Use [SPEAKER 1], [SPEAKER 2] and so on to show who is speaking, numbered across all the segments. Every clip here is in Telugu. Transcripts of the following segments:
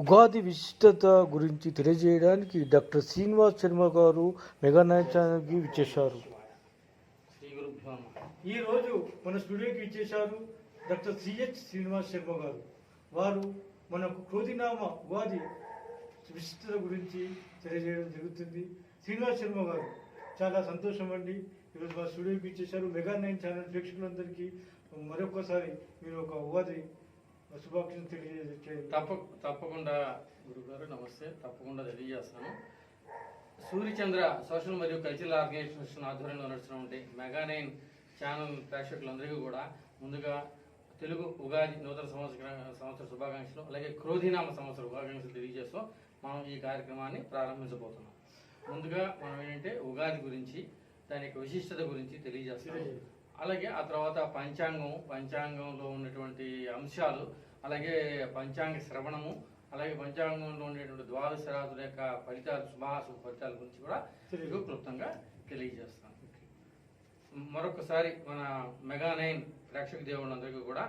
[SPEAKER 1] ఉగాది విశిష్టత గురించి తెలియజేయడానికి డాక్టర్ శ్రీనివాస్ శర్మ గారు మెగానాయన్ ఛానల్కి విచ్చేశారు
[SPEAKER 2] ఈరోజు మన స్టూడియోకి విచ్చేశారు డాక్టర్ సిహెచ్ శ్రీనివాస్ శర్మ గారు వారు మనకు క్రోధినామ ఉగాది విశిష్టత గురించి తెలియజేయడం జరుగుతుంది శ్రీనివాస్ శర్మ గారు చాలా సంతోషం అండి ఈరోజు మా స్టూడియోకి ఇచ్చేశారు మెగా నైన్ ఛానల్ ప్రేక్షకులందరికీ మరొకసారి మీరు ఒక ఉగాది శుభాకాంక్షలు తెలియజేయండి తప్ప తప్పకుండా గురుగారు నమస్తే తప్పకుండా తెలియజేస్తాను సూర్యచంద్ర సోషల్ మరియు కల్చరల్ ఆర్గనైజేషన్ ఆధ్వర్యంలో నడుస్తున్నటువంటి నైన్ ఛానల్ ప్రేక్షకులందరికీ కూడా ముందుగా తెలుగు ఉగాది నూతన సంవత్సర సంవత్సర శుభాకాంక్షలు అలాగే క్రోధినామ సంవత్సర శుభాకాంక్షలు తెలియజేస్తూ మనం ఈ కార్యక్రమాన్ని ప్రారంభించబోతున్నాం ముందుగా మనం ఏంటంటే ఉగాది గురించి దాని యొక్క విశిష్టత గురించి తెలియజేస్తాం అలాగే ఆ తర్వాత పంచాంగం పంచాంగంలో ఉన్నటువంటి అంశాలు అలాగే పంచాంగ శ్రవణము అలాగే పంచాంగంలో ఉండేటువంటి ద్వాదశ రాజుల యొక్క ఫలితాలు శుభాశుభ ఫలితాల గురించి కూడా తెలుగు క్లుప్తంగా తెలియజేస్తాను మరొకసారి మన మెగా నైన్ ప్రేక్షక దేవులందరికీ కూడా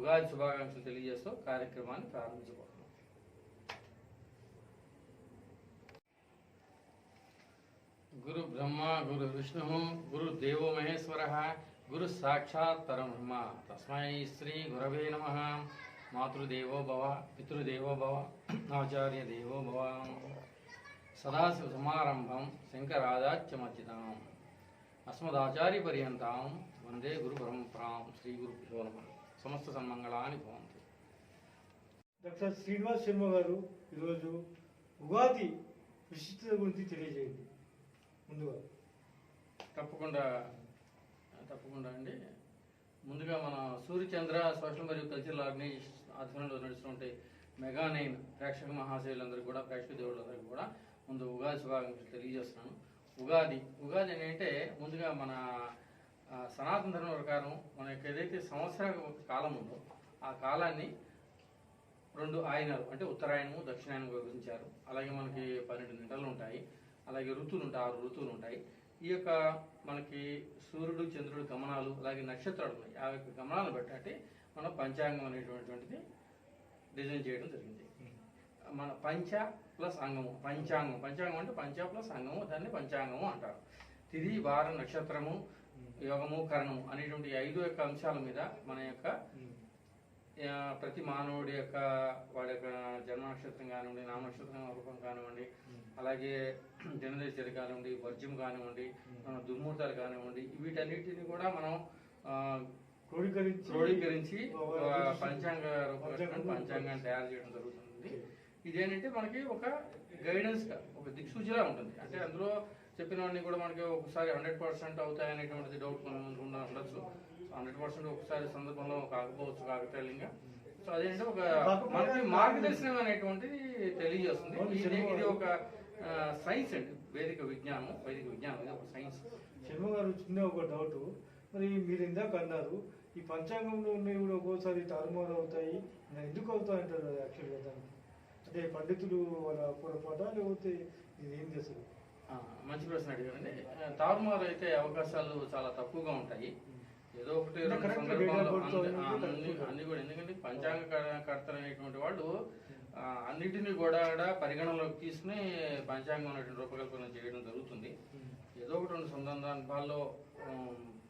[SPEAKER 2] ఉగాది శుభాకాంక్షలు తెలియజేస్తూ కార్యక్రమాన్ని ప్రారంభించబోతున్నాం గురు బ్రహ్మ గురు విష్ణు గురు దేవో మహేశ్వర గురు సాక్షాత్ పరబ్రహ్మ తస్మై శ్రీ గురవే నమ మాతృదేవో భవ పితృదేవో భవ ఆచార్య దేవో భవ సదాశివ సమారంభం శంకరాదాత్యమర్చితాం అస్మదాచార్య పర్యంతం వందే గురు పరంపరాం శ్రీ గురు సమస్త సన్మంగళాన్ని భవంతు డాక్టర్ శ్రీనివాస్ శర్మ గారు ఈరోజు ఉగాది విశిష్టత గురించి తెలియజేయండి ముందుగా తప్పకుండా తప్పకుండా అండి ముందుగా మన సూర్యచంద్ర సోషల్ మరియు కల్చరల్ ఆర్గనైజేషన్ ఆధ్వర్యంలో నడుస్తున్నటువంటి మెగా నైన్ ప్రేక్షక మహాశైలందరూ కూడా ప్రేక్షక దేవుళ్ళందరికీ కూడా ముందు ఉగాది శుభాకాంక్షలు తెలియజేస్తున్నాను ఉగాది ఉగాది అంటే ముందుగా మన సనాతన ధర్మ ప్రకారం మనకి ఏదైతే సంవత్సర కాలం ఉందో ఆ కాలాన్ని రెండు ఆయనాలు అంటే ఉత్తరాయణము దక్షిణాయనము విభజించారు అలాగే మనకి పన్నెండు నెలలు ఉంటాయి అలాగే ఋతువులు ఉంటాయి ఆరు ఋతువులు ఉంటాయి ఈ యొక్క మనకి సూర్యుడు చంద్రుడు గమనాలు అలాగే నక్షత్రాలు ఉన్నాయి ఆ యొక్క గమనాలను బట్టి అంటే మన పంచాంగం అనేటువంటిది డిజైన్ చేయడం జరిగింది మన పంచ ప్లస్ అంగము పంచాంగం పంచాంగం అంటే పంచ ప్లస్ అంగము దాన్ని పంచాంగము అంటారు తిది వారం నక్షత్రము యోగము కరణము అనేటువంటి ఐదు యొక్క అంశాల మీద మన యొక్క ప్రతి మానవుడి యొక్క వాడి యొక్క జన్మ నక్షత్రం కానివ్వండి నామనక్షత్రం రూపం కానివ్వండి అలాగే జనదేశరి కానివ్వండి వర్జ్యం కానివ్వండి మన దుర్మూర్తాలు కానివ్వండి వీటన్నిటిని కూడా మనం క్రోడీకరించి పంచాంగ రూపకల్పన పంచాంగాన్ని తయారు చేయడం జరుగుతుంది ఇదేంటంటే మనకి ఒక గైడెన్స్గా ఒక దిక్సూచిలా ఉంటుంది అంటే అందులో చెప్పినవన్నీ కూడా మనకి ఒకసారి హండ్రెడ్ పర్సెంట్ అవుతాయి డౌట్ మనం ఉండొచ్చు హండ్రెడ్ పర్సెంట్ ఒకసారి సందర్భంలో కాకపోవచ్చు కాకతీయంగా సో అదేంటంటే ఒక మనకి మార్గదర్శనం అనేటువంటిది తెలియజేస్తుంది ఇది ఒక సైన్స్ అండి వేదిక విజ్ఞానం వేదిక విజ్ఞానం ఇది ఒక సైన్స్ శర్మ గారు చిన్న ఒక డౌట్ మరి మీరు ఇందాక అన్నారు ఈ పంచాంగంలో ఉన్నవి కూడా ఒక్కోసారి తారుమారు అవుతాయి ఎందుకు అవుతాయి అంటారు యాక్చువల్గా దానికి అంటే పండితులు వాళ్ళ పొరపాట లేకపోతే ఇది ఏం చేస్తారు మంచి ప్రశ్న అడిగారండి తారుమారు అయితే అవకాశాలు చాలా తక్కువగా ఉంటాయి ఏదో ఒకటి అన్ని కూడా ఎందుకంటే పంచాంగ కర్త అనేటువంటి వాళ్ళు అన్నిటిని కూడా పరిగణలోకి తీసుకుని పంచాంగం అనేటువంటి రూపకల్పన చేయడం జరుగుతుంది hmm. ఏదో ఒకటి రెండు సందర్భాల్లో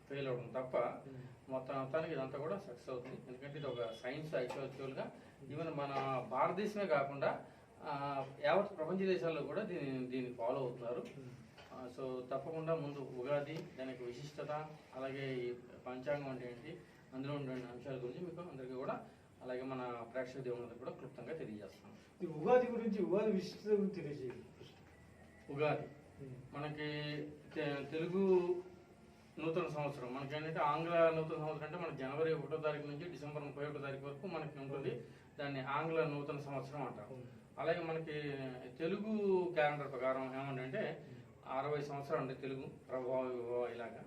[SPEAKER 2] ఫెయిల్ అవడం తప్ప hmm. మొత్తం మొత్తానికి ఇదంతా కూడా సక్సెస్ అవుతుంది ఎందుకంటే ఇది ఒక సైన్స్ యాక్చువల్గా ఈవెన్ మన భారతదేశమే కాకుండా యావత్ ప్రపంచ దేశాల్లో కూడా దీని దీన్ని ఫాలో అవుతున్నారు సో hmm. తప్పకుండా ముందు ఉగాది దానికి విశిష్టత అలాగే పంచాంగం అంటే ఏంటి అందులో ఉండే అంశాల గురించి మీకు అందరికీ కూడా అలాగే మన ప్రేక్షక దేవుళ్ళకి కూడా క్లుప్తంగా తెలియజేస్తాం ఉగాది గురించి ఉగాది విశిష్టత తెలియజేయండి ఉగాది మనకి తెలుగు నూతన సంవత్సరం మనకి ఏంటంటే ఆంగ్ల నూతన సంవత్సరం అంటే మన జనవరి ఒకటో తారీఖు నుంచి డిసెంబర్ ముప్పై ఒకటో తారీఖు వరకు మనకి ఉంటుంది దాన్ని ఆంగ్ల నూతన సంవత్సరం అంటారు అలాగే మనకి తెలుగు క్యాలెండర్ ప్రకారం ఏమంటే అరవై సంవత్సరాలు అంటే తెలుగు ప్రభావ విభవ ఇలాగా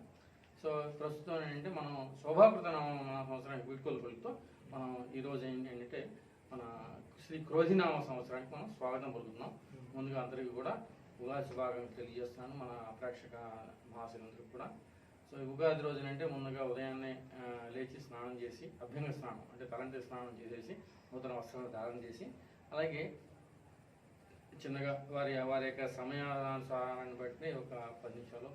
[SPEAKER 2] సో ప్రస్తుతం ఏంటంటే మనం శోభాకృత సంవత్సరానికి వీడ్కోలు పలుకుతూ మనం ఈరోజు ఏంటంటే మన శ్రీ క్రోధినామ సంవత్సరానికి మనం స్వాగతం పొందుతున్నాం ముందుగా అందరికీ కూడా ఉగాది శుభాగం తెలియజేస్తున్నాను మన ప్రేక్షక మహాశులందరికీ కూడా సో ఉగాది రోజునంటే ముందుగా ఉదయాన్నే లేచి స్నానం చేసి అభ్యంగ స్నానం అంటే తలంటి స్నానం చేసేసి నూతన వస్త్రాలు ధారణ చేసి అలాగే చిన్నగా వారి వారి యొక్క సమయానుసారాన్ని బట్టి ఒక పది నిమిషాలు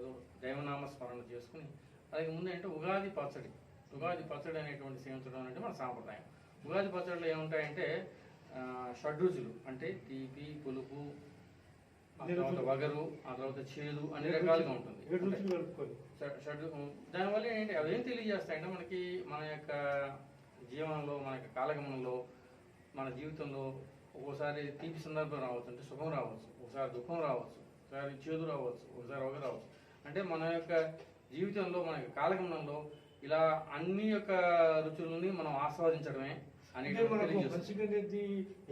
[SPEAKER 2] ఏదో దైవనామ స్మరణ చేసుకుని అలాగే ముందు ఏంటంటే ఉగాది పచ్చడి ఉగాది పచ్చడి అనేటువంటి సేవించడం అంటే మన సాంప్రదాయం ఉగాది పచ్చడిలో ఏముంటాయంటే షడ్రుచులు అంటే తీపి పులుపు వగరు ఆ తర్వాత చేదు అన్ని రకాలుగా ఉంటుంది షడ్ దానివల్ల ఏంటి అవేం తెలియజేస్తాయంటే మనకి మన యొక్క జీవనంలో మన యొక్క కాలగమనంలో మన జీవితంలో ఒక్కోసారి తీపి సందర్భం రావచ్చు అంటే సుఖం రావచ్చు ఒకసారి దుఃఖం రావచ్చు ఒకసారి చేదు రావచ్చు ఒకసారి వగ రావచ్చు అంటే మన యొక్క జీవితంలో మన యొక్క కాలగమనంలో ఇలా అన్ని యొక్క రుచులని మనం ఆస్వాదించడమే అనేది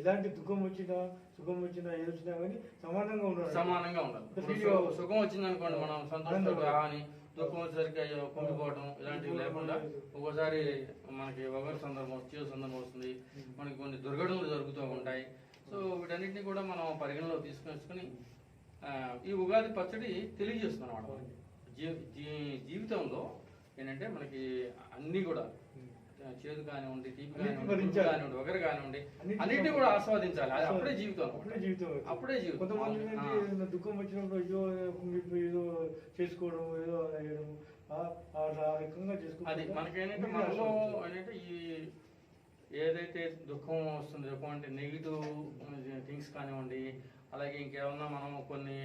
[SPEAKER 2] ఎలాంటి దుఃఖం వచ్చినా సుఖం వచ్చినా ఏ వచ్చినా కానీ సమానంగా ఉండాలి సమానంగా ఉండాలి సుఖం వచ్చింది అనుకోండి మనం సంతోషం అని దుఃఖం వచ్చేసరికి అయ్యో కొనుక్కోవడం ఇలాంటివి లేకుండా ఒక్కోసారి మనకి ఒకరి సందర్భం వచ్చే సందర్భం వస్తుంది మనకి కొన్ని దుర్ఘటనలు జరుగుతూ ఉంటాయి సో వీటన్నిటిని కూడా మనం పరిగణలో తీసుకొని ఈ ఉగాది పచ్చడి తెలియజేస్తుంది అన్నమాట జీవితంలో ఏంటంటే మనకి అన్ని కూడా చేదు కానివ్వండి తీపి కానివ్వండి కానివ్వండి ఒకరు కానివ్వండి అన్నింటినీ కూడా ఆస్వాదించాలి అది అప్పుడే జీవితం అప్పుడే జీవితం అప్పుడే జీవితం కొంతమంది దుఃఖం వచ్చినప్పుడు ఏదో ఏదో చేసుకోవడం ఏదో రకంగా అది మనకేంటంటే మనలో ఏంటంటే ఈ ఏదైతే దుఃఖం వస్తుంది దుఃఖం అంటే నెగిటివ్ థింగ్స్ కానివ్వండి అలాగే ఇంకేమన్నా మనం కొన్ని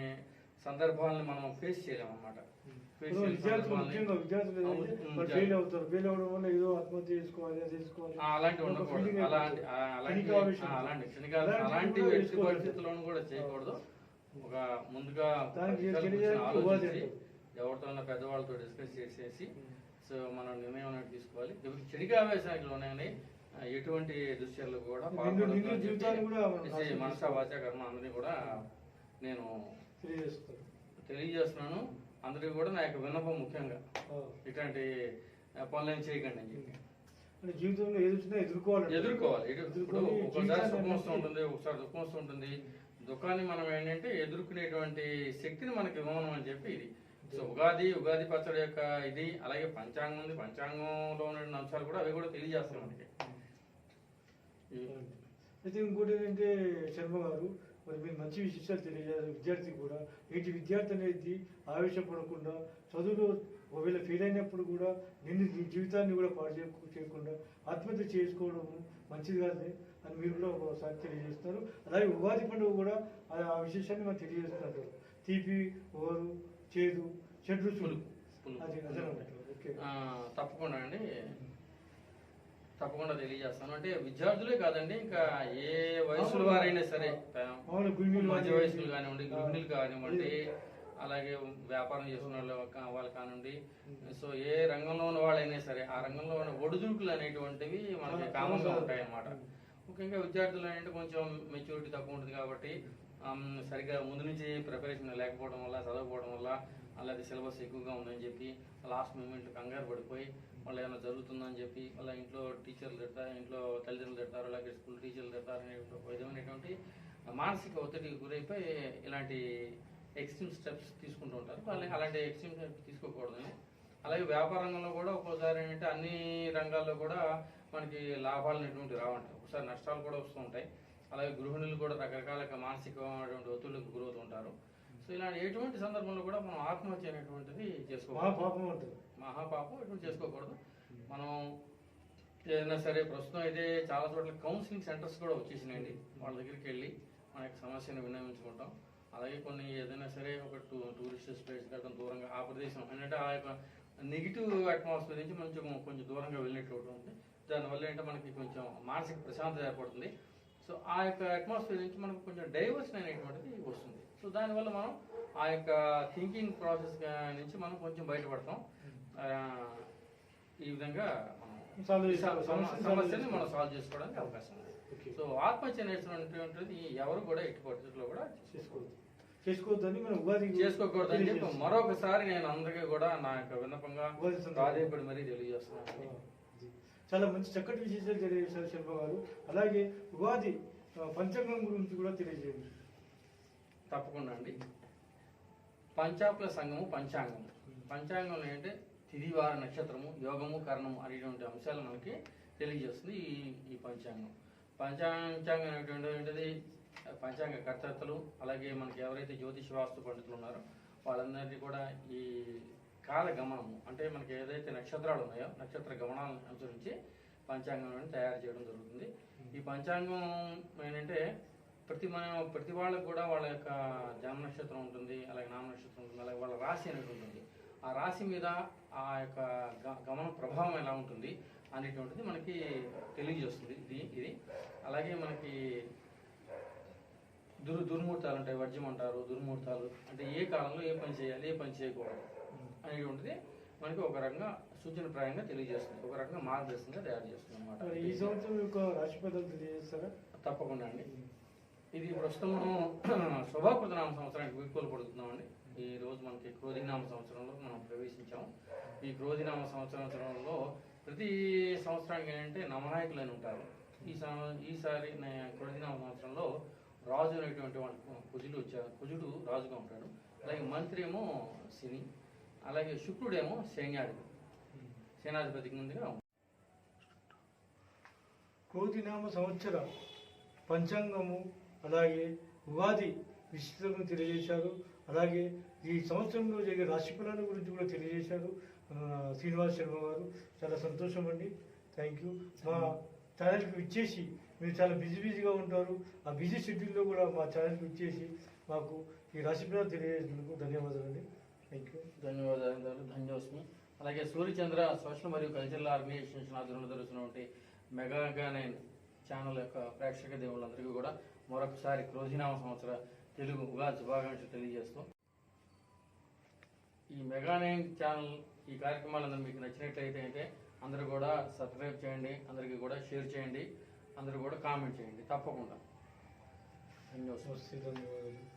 [SPEAKER 2] సందర్భాలను మనం ఫేస్ అన్నమాట ఏదో ఆత్మహత్య అలాంటి ఉండకూడదు అలాంటి అలాంటి అలాంటి కూడా చేయకూడదు ఒక ముందుగా ఎవరితో పెద్దవాళ్ళతో డిస్కస్ చేసేసి hmm. సో మనం నిర్ణయం అనేది తీసుకోవాలి చెడిగావేశానికి లోనే ఎటువంటి దృశ్యాలు కూడా మనసా వాచా కర్మ అందరినీ కూడా hmm. నేను తెలియజేస్తున్నాను అందరికి కూడా నా యొక్క విన్నపం ముఖ్యంగా ఇట్లాంటి పనులు చేయకండి అని చెప్పి అంటే జీవితంలో ఎదుర్కోవాలి ఎదుర్కోవాలి ఇప్పుడు ఒకసారి సుఖం వస్తూ ఉంటుంది ఒకసారి దుఃఖం వస్తూ ఉంటుంది దుఃఖాన్ని మనం ఏంటంటే ఎదుర్కొనేటువంటి శక్తిని మనకి ఇవ్వను అని చెప్పి ఇది సో ఉగాది ఉగాది పచ్చడి యొక్క ఇది అలాగే పంచాంగం ఉంది పంచాంగంలో ఉన్న అంశాలు కూడా అవి కూడా తెలియజేస్తాయి మనకి అయితే ఇంకోటి ఏంటంటే శర్మ గారు మరి మీరు మంచి విశేషాలు తెలియజేయాలి విద్యార్థికి కూడా ఏంటి విద్యార్థి అనేది ఆవేశపడకుండా చదువులో ఒకవేళ ఫెయిల్ అయినప్పుడు కూడా నిన్ను నీ జీవితాన్ని కూడా పాడు చేయకుండా ఆత్మహత్య చేసుకోవడం మంచిది కాదు అని మీరు కూడా ఒకసారి తెలియజేస్తున్నారు అలాగే ఉగాది పండుగ కూడా ఆ విశేషాన్ని మనం తెలియజేస్తున్నారు తీపి ఓరు చేదు చెడు రుచులు అది అదే తప్పకుండా అండి తప్పకుండా తెలియజేస్తాను అంటే విద్యార్థులే కాదండి ఇంకా ఏ వయసుల వారైనా సరే మధ్య వయసులు కానివ్వండి గృహిణులు కానివ్వండి అలాగే వ్యాపారం చేసుకున్న వాళ్ళు కానివ్వండి సో ఏ రంగంలో ఉన్న వాళ్ళైనా సరే ఆ రంగంలో ఉన్న ఒడిదుడుకులు అనేటువంటివి మనకి కామన్గా ఉంటాయన్నమాట ముఖ్యంగా విద్యార్థులు అనేది కొంచెం మెచ్యూరిటీ తక్కువ ఉంటుంది కాబట్టి సరిగ్గా ముందు నుంచి ప్రిపరేషన్ లేకపోవడం వల్ల చదవకపోవడం వల్ల అలాగే సిలబస్ ఎక్కువగా ఉందని చెప్పి లాస్ట్ మూమెంట్ కంగారు పడిపోయి వాళ్ళు ఏమైనా జరుగుతుందని చెప్పి వాళ్ళ ఇంట్లో టీచర్లు తిడతారు ఇంట్లో తల్లిదండ్రులు తిడతారు అలాగే స్కూల్ టీచర్లు తిడతారు అనేటువంటి మానసిక ఒత్తిడికి గురైపోయి ఇలాంటి ఎక్స్ట్రీమ్ స్టెప్స్ తీసుకుంటూ ఉంటారు వాళ్ళని అలాంటి ఎక్స్ట్రీమ్ స్టెప్స్ తీసుకోకూడదని అలాగే వ్యాపార రంగంలో కూడా ఒక్కోసారి ఏంటంటే అన్ని రంగాల్లో కూడా మనకి లాభాలు అనేటువంటి రావంటాయి ఒకసారి నష్టాలు కూడా వస్తూ ఉంటాయి అలాగే గృహిణులు కూడా రకరకాల మానసికమైనటువంటి ఒత్తిళ్లకు గురవుతూ ఉంటారు సో ఇలాంటి ఎటువంటి సందర్భంలో కూడా మనం ఆత్మహత్య అనేటువంటిది చేసుకోవాలి మహాపాపం ఎటువంటి hmm. చేసుకోకూడదు మనం ఏదైనా సరే ప్రస్తుతం అయితే చాలా చోట్ల కౌన్సిలింగ్ సెంటర్స్ కూడా వచ్చేసినాయండి hmm. వాళ్ళ దగ్గరికి వెళ్ళి మన యొక్క సమస్యను వినియోగించుకుంటాం అలాగే కొన్ని ఏదైనా సరే ఒక టూ టూరిస్ట్ ప్లేస్ కట్టడం దూరంగా ఆ ప్రదేశం ఏంటంటే ఆ యొక్క నెగిటివ్ అట్మాస్ఫియర్ నుంచి మంచి కొంచెం దూరంగా వెళ్ళినట్టు ఉంటుంది దానివల్ల ఏంటంటే మనకి కొంచెం మానసిక ప్రశాంతత ఏర్పడుతుంది సో ఆ యొక్క అట్మాస్ఫియర్ నుంచి మనకు కొంచెం డైవర్షన్ అనేటువంటిది వస్తుంది సో దానివల్ల మనం ఆ యొక్క థింకింగ్ ప్రాసెస్ నుంచి మనం కొంచెం బయటపడతాం ఈ విధంగా సమస్యని మనం సాల్వ్ చేసుకోవడానికి అవకాశం ఉంది సో ఆత్మహత్య నేర్చుకున్నటువంటిది ఎవరు కూడా ఎట్టి పరిస్థితుల్లో కూడా చేసుకోవద్దు చేసుకోవద్దని మనం చేసుకోకూడదని చెప్పి మరొకసారి నేను అందరికీ కూడా నా యొక్క విన్నపంగా రాజేపడి మరీ తెలియజేస్తున్నాను చాలా మంచి చక్కటి విశేషాలు తెలియజేశారు శిల్ప గారు అలాగే ఉగాది పంచాంగం గురించి కూడా తెలియజేయండి తప్పకుండా అండి పంచాకుల సంఘము పంచాంగం పంచాంగంలో ఏంటంటే తిదివార నక్షత్రము యోగము కరణము అనేటువంటి అంశాలు మనకి తెలియజేస్తుంది ఈ ఈ పంచాంగం పంచాంగం అనేటువంటిది పంచాంగ కర్తలు అలాగే మనకి ఎవరైతే జ్యోతిష వాస్తు పండితులు ఉన్నారో వాళ్ళందరినీ కూడా ఈ కాల గమనము అంటే మనకి ఏదైతే నక్షత్రాలు ఉన్నాయో నక్షత్ర గమనాలను అనుసరించి పంచాంగం తయారు చేయడం జరుగుతుంది ఈ పంచాంగం ఏంటంటే ప్రతి మన ప్రతి వాళ్ళకు కూడా వాళ్ళ యొక్క జన్మ నక్షత్రం ఉంటుంది అలాగే నామ నక్షత్రం ఉంటుంది అలాగే వాళ్ళ రాశి అనేది ఉంటుంది ఆ రాశి మీద ఆ యొక్క గమన ప్రభావం ఎలా ఉంటుంది అనేటువంటిది మనకి తెలియజేస్తుంది ఇది ఇది అలాగే మనకి దుర్ దుర్ముహూర్తాలు ఉంటాయి వర్జ్యం అంటారు దుర్ముహూర్తాలు అంటే ఏ కాలంలో ఏ పని చేయాలి ఏ పని చేయకూడదు అనేది ఉంటుంది మనకి ఒక రకంగా సూచనప్రాయంగా తెలియజేస్తుంది ఒక రకంగా మార్గదర్శకంగా తయారు చేస్తుంది అనమాట ఈ సంవత్సరం యొక్క రాశి ఫలితాలు తెలియజేస్తారా తప్పకుండా అండి ఇది ప్రస్తుతం మనం నామ సంవత్సరానికి వీడ్కోలు పడుతున్నామండి ఈ రోజు మనకి క్రోధినామ సంవత్సరంలో మనం ప్రవేశించాము ఈ క్రోధినామ సంవత్సరంలో ప్రతి సంవత్సరానికి ఏంటంటే నమనాయకులు అని ఉంటారు ఈ ఈసారి క్రోధినామ సంవత్సరంలో రాజు అనేటువంటి కుజుడు వచ్చారు కుజుడు రాజుగా ఉంటాడు అలాగే మంత్రి ఏమో సినీ అలాగే శుక్రుడేమో సైన్యాధిపతి సేనాధిపతి ముందుగా కోతినామ సంవత్సర పంచాంగము అలాగే ఉగాది విస్తృతంగా తెలియజేశారు అలాగే ఈ సంవత్సరంలో జరిగే రాశి ఫలాల గురించి కూడా తెలియజేశారు శ్రీనివాస్ శర్మ గారు చాలా సంతోషం అండి థ్యాంక్ యూ మా ఛానల్కి ఇచ్చేసి మీరు చాలా బిజీ బిజీగా ఉంటారు ఆ బిజీ షెడ్యూల్లో కూడా మా ఛానల్కి ఇచ్చేసి మాకు ఈ రాశి ఫలాలు తెలియజేసినందుకు ధన్యవాదాలు అండి థ్యాంక్ యూ ధన్యవాదాలు ధన్యోస్మి అలాగే సూర్యచంద్ర సోషల్ మరియు కల్చరల్ ఆర్గనైజేషన్ ఆధ్వర్యంలో జరుగుతున్నటువంటి మెగాగానైన్ నైన్ ఛానల్ యొక్క ప్రేక్షక దేవుళ్ళందరికీ కూడా మరొకసారి క్రోజినామ సంవత్సర తెలుగు ఉగాది శుభాకాంక్షలు తెలియజేస్తూ ఈ మెగా నైన్ ఛానల్ ఈ కార్యక్రమాలందరూ మీకు నచ్చినట్లయితే అయితే అందరూ కూడా సబ్స్క్రైబ్ చేయండి అందరికీ కూడా షేర్ చేయండి అందరూ కూడా కామెంట్ చేయండి తప్పకుండా ధన్యవాదాలు